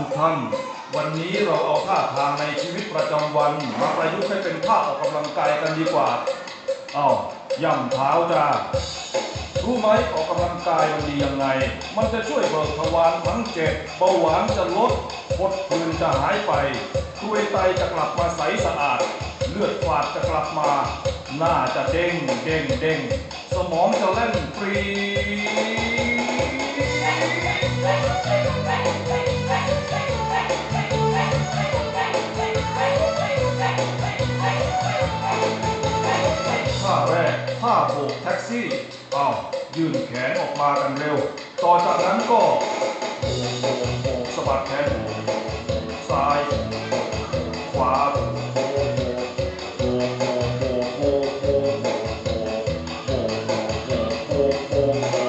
ทุกท่านวันนี้เราเอาท่าทางในชีวิตประจำวัน มาประยุกต์ให้เป็นท่าออกกำลังกายกันดีกว่าเอ้าย่ำเท้าจ้ารู้ไหมออกกำลังกายมันดียังไง มันจะช่วยเบิกทวารทั้งเจ็ดเบาหวานจะลดพดพื้นจะหายไปกรวยไตจะกลับมาใสสะอาด เลือดฝาดจะกลับมา หน้าจะเด้งเด้งเด้งสมองจะเล่นฟรี แรกท่าโบกแท็กซี่อ้าวยื่นแขนออกมากันเร็ว ต่อจากนั้นก็โบกโบกสะบัดแขนโบกซ้ายโบกขวาโบกโบกโบกโบกโบกโบกโบกโบกโบกโบกโบกโบกโบกโบ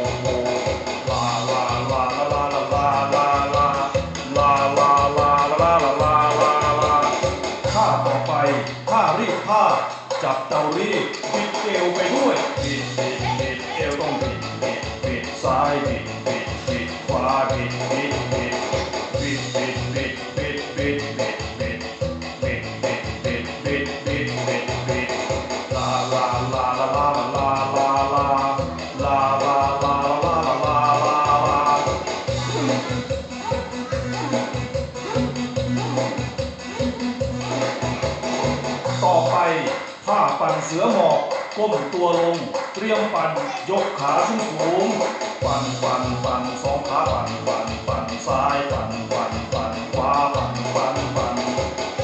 กโบกลาลาลาลาลาลาลาลาลาลาลาลาลาลาลาลาลาท่าต่อไปท่ารีดผ้า จับเตารีดบิดเอวไปด้วยบิดบิดบิดเอวต้องบิดบิดบิดซ้ายบิดบิดบิดขวาบิดบิด ปั่นเสือหมอบก้มตัวลง เตรียมปั่นยกขาสูงสูงปั่นปั่นปั่นสองขาปั่นปั่นปั่นซ้ายปั่นปั่นปั่นขวาปั่นปั่นปั่น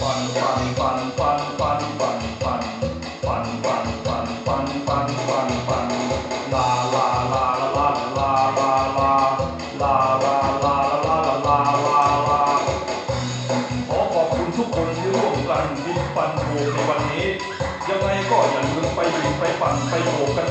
ปั่นปั่นปั่นปั่นปั่นปั่นปั่นปั่นปั่นปั่นปั่นปั่นปั่นปั่นลาลาลาลาลาลาลาลาลาลาลาลาลาลาลาขอขอบคุณทุกคนที่ร่วมกันบินปันโบในวันนี้ ยังไงก็อย่าลืมไปหยุไปปั่นไปโขกกัน